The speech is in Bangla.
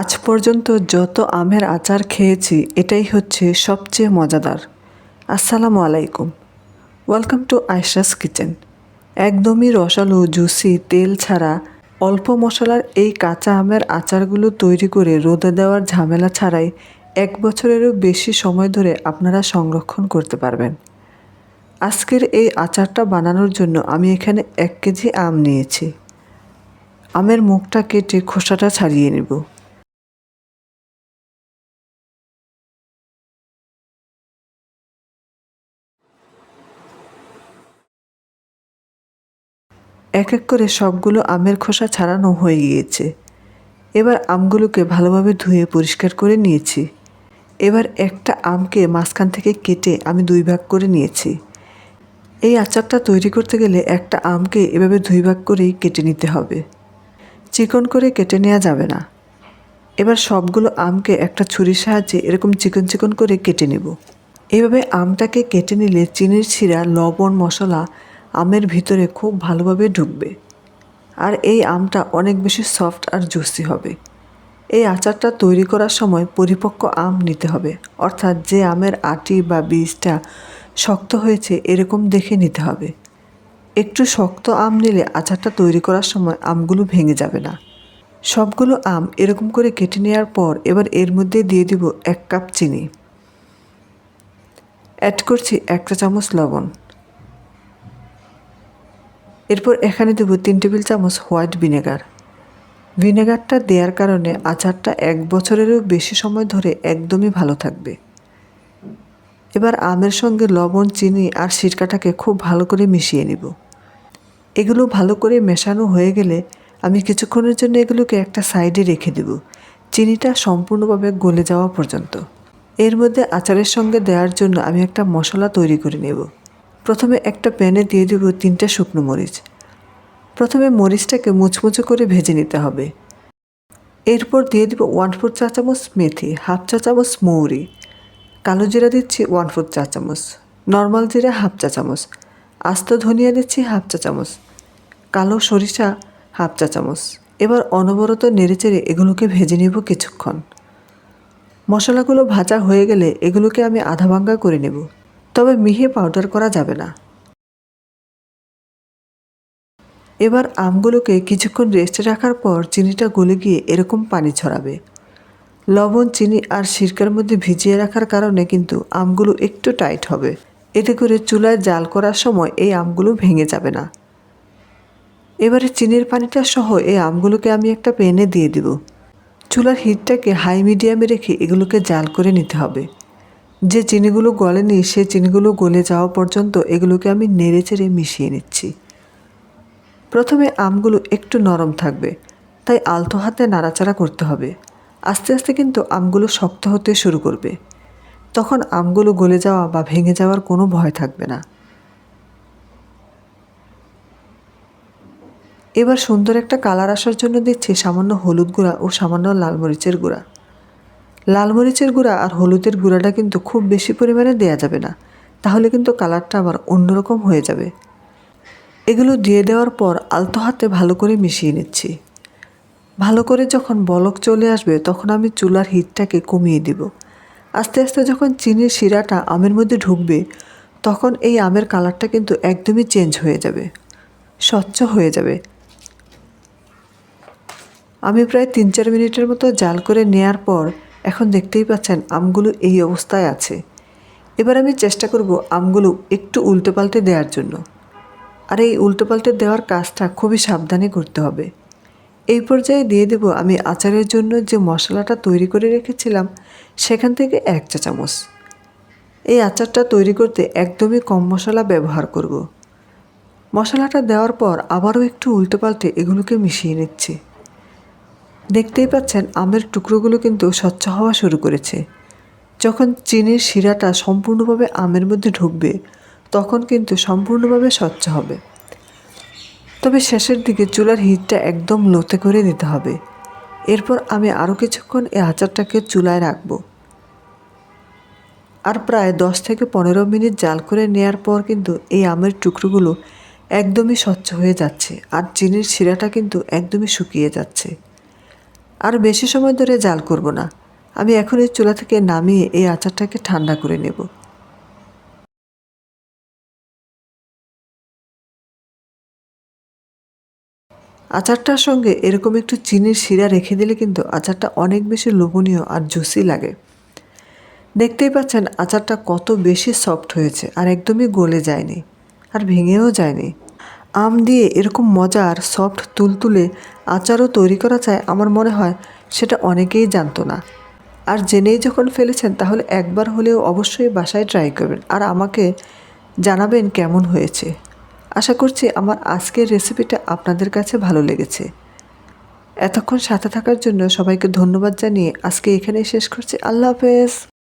আজ পর্যন্ত যত আমের আচার খেয়েছি, এটাই হচ্ছে সবচেয়ে মজাদার। আসসালামু আলাইকুম। Welcome to Ayesha's kitchen. একদমই রসালো, জুসি, তেল ছাড়া অল্প মশলার এই কাঁচা আমের আচারগুলো তৈরি করে রোদে দেওয়ার ঝামেলা ছাড়াই এক বছরেরও বেশি সময় ধরে আপনারা সংরক্ষণ করতে পারবেন। আজকের এই আচারটা বানানোর জন্য আমি এখানে এক কেজি আম নিয়েছি। আমের মুখটা কেটে খোসাটা ছাড়িয়ে নেব। এক এক করে সবগুলো আমের খোসা ছাড়ানো হয়ে গিয়েছে। এবার আমগুলোকে ভালোভাবে ধুয়ে পরিষ্কার করে নিয়েছি। এবার একটা আমকে মাঝখান থেকে কেটে আমি দুই ভাগ করে নিয়েছি। এই আচারটা তৈরি করতে গেলে একটা আমকে এভাবে দুই ভাগ করেই কেটে নিতে হবে। চিকন করে কেটে নেওয়া যাবে না। এবার সবগুলো আমকে একটা ছুরির সাহায্যে এরকম চিকন চিকন করে কেটে নেব। এভাবে আমটাকে কেটে নিলে চিনির শিরা, লবণ, মশলা আমের ভিতরে খুব ভালোভাবে ঢুকবে। আর এই আমটা অনেক বেশি সফট আর জুসি হবে। এই আচারটা তৈরি করার সময় পরিপক্ক আম নিতে হবে। অর্থাৎ যে আমের আটি বা বীজটা শক্ত হয়েছে এরকম দেখে নিতে হবে। একটু শক্ত আম নিলে আচারটা তৈরি করার সময় আমগুলো ভেঙে যাবে না। সবগুলো আম এরকম করে কেটে নেওয়ার পর এবার এর মধ্যে দিয়ে দিব এক কাপ চিনি। অ্যাড করছি একটা চামচ লবণ। এরপর এখানে দেব তিন টেবিল চামচ হোয়াইট ভিনেগার। ভিনেগারটা দেওয়ার কারণে আচারটা এক বছরেরও বেশি সময় ধরে একদমই ভালো থাকবে। এবার আমের সঙ্গে লবণ, চিনি আর সিরকাটাকে খুব ভালো করে মিশিয়ে নিব। এগুলো ভালো করে মেশানো হয়ে গেলে আমি কিছুক্ষণের জন্য এগুলোকে একটা সাইডে রেখে দেব। চিনিটা সম্পূর্ণভাবে গলে যাওয়া পর্যন্ত। এর মধ্যে আচারের সঙ্গে দেওয়ার জন্য আমি একটা মশলা তৈরি করে নেব। প্রথমে একটা প্যানে দিয়ে দেব তিনটা শুকনো মরিচ। প্রথমে মরিচটাকে মুচমুচে করে ভেজে নিতে হবে। এরপর দিয়ে দিব ওয়ান ফোর চা চামচ মেথি, হাফ চা চামচ মৌরি। কালো জিরা দিচ্ছি ওয়ান ফোর চা চামচ। নর্মাল জিরা হাফ চা চামচ। আস্ত ধনিয়া দিচ্ছি হাফ চা চামচ। কালো সরিষা হাফ চা চামচ। এবার অনবরত নেড়েচেড়ে এগুলোকে ভেজে নেব কিছুক্ষণ। মশলাগুলো ভাজা হয়ে গেলে এগুলোকে আমি আধা ভাঙ্গা করে নেব। তবে মিহি পাউডার করা যাবে না। এবার আমগুলোকে কিছুক্ষণ রেস্টে রাখার পর চিনিটা গলে গিয়ে এরকম পানি ছড়াবে। লবণ, চিনি আর সিরকার মধ্যে ভিজিয়ে রাখার কারণে কিন্তু আমগুলো একটু টাইট হবে। এতে করে চুলায় জাল করার সময় এই আমগুলো ভেঙে যাবে না। এবারে চিনির পানিটা সহ এই আমগুলোকে আমি একটা প্যানে দিয়ে দিব। চুলার হিটটাকে হাই মিডিয়ামে রেখে এগুলোকে জাল করে নিতে হবে। যে চিনিগুলো গলেনি, সে চিনিগুলো গলে যাওয়া পর্যন্ত এগুলোকে আমি নেড়ে চেড়ে মিশিয়ে নিচ্ছি। প্রথমে আমগুলো একটু নরম থাকবে, তাই আলতো হাতে নাড়াচাড়া করতে হবে। আস্তে আস্তে কিন্তু আমগুলো শক্ত হতে শুরু করবে। তখন আমগুলো গলে যাওয়া বা ভেঙে যাওয়ার কোনো ভয় থাকবে না। এবার সুন্দর একটা কালার আসার জন্য দিচ্ছি সামান্য হলুদ গুঁড়া ও সামান্য লাল মরিচের গুঁড়া। লাল মরিচের গুঁড়া আর হলুদের গুঁড়াটা কিন্তু খুব বেশি পরিমাণে দেয়া যাবে না। তাহলে কিন্তু কালারটা আবার অন্যরকম হয়ে যাবে। এগুলো দিয়ে দেওয়ার পর আলতো হাতে ভালো করে মিশিয়ে নিচ্ছি। ভালো করে যখন বলক চলে আসবে তখন আমি চুলার হিটটাকে কমিয়ে দিব। আস্তে আস্তে যখন চিনির শিরাটা আমের মধ্যে ঢুকবে তখন এই আমের কালারটা কিন্তু একদমই চেঞ্জ হয়ে যাবে। স্বচ্ছ হয়ে যাবে। আমি প্রায় তিন চার মিনিটের মতো জাল করে নেয়ার পর এখন দেখতেই পাচ্ছেন আমগুলো এই অবস্থায় আছে। এবার আমি চেষ্টা করব আমগুলো একটু উল্টে পাল্টে দেওয়ার জন্য। আর এই উল্টো পাল্টে দেওয়ার কাজটা খুবই সাবধানে করতে হবে। এই পর্যায়ে দিয়ে দেব আমি আচারের জন্য যে মশলাটা তৈরি করে রেখেছিলাম, সেখান থেকে এক চা চামচ। এই আচারটা তৈরি করতে একদমই কম মশলা ব্যবহার করব। মশলাটা দেওয়ার পর আবারও একটু উল্টো পাল্টে এগুলোকে মিশিয়ে নিচ্ছি। দেখতেই পাচ্ছেন আমের টুকরোগুলো কিন্তু স্বচ্ছ হওয়া শুরু করেছে। যখন চিনির শিরাটা সম্পূর্ণভাবে আমের মধ্যে ঢুকবে, তখন কিন্তু সম্পূর্ণভাবে স্বচ্ছ হবে। তবে শেষের দিকে চুলার হিটটা একদম লোতে করে দিতে হবে। এরপর আমি আরও কিছুক্ষণ এই আচারটাকে চুলায় রাখব। আর প্রায় দশ থেকে পনেরো মিনিট জাল করে নেয়ার পর কিন্তু এই আমের টুকরোগুলো একদমই স্বচ্ছ হয়ে যাচ্ছে, আর চিনির শিরাটা কিন্তু একদমই শুকিয়ে যাচ্ছে। আর বেশি সময় ধরে জাল করব না। আমি এখন এই চুলা থেকে নামিয়ে এই আচারটাকে ঠান্ডা করে নেব। আচারটার সঙ্গে এরকম একটু চিনির শিরা রেখে দিলে কিন্তু আচারটা অনেক বেশি লোভনীয় আর জুসি লাগে। দেখতেই পাচ্ছেন আচারটা কত বেশি সফট হয়েছে আর একদমই গলে যায়নি আর ভেঙেও যায়নি। আম দিয়ে এরকম মজার সফট তুলতুলে আচারও তৈরি করা যায় আমার মনে হয়, সেটা অনেকেই জানতো না। আর জেনেই যখন ফেলেছেন, তাহলে একবার হলেও অবশ্যই বাসায় ট্রাই করবেন। আর আমাকে জানাবেন কেমন হয়েছে। আশা করছি আমার আজকের রেসিপিটা আপনাদের কাছে ভালো লেগেছে। এতক্ষণ সাথে থাকার জন্য সবাইকে ধন্যবাদ জানিয়ে আজকে এখানেই শেষ করছি। আল্লাহ হাফেজ।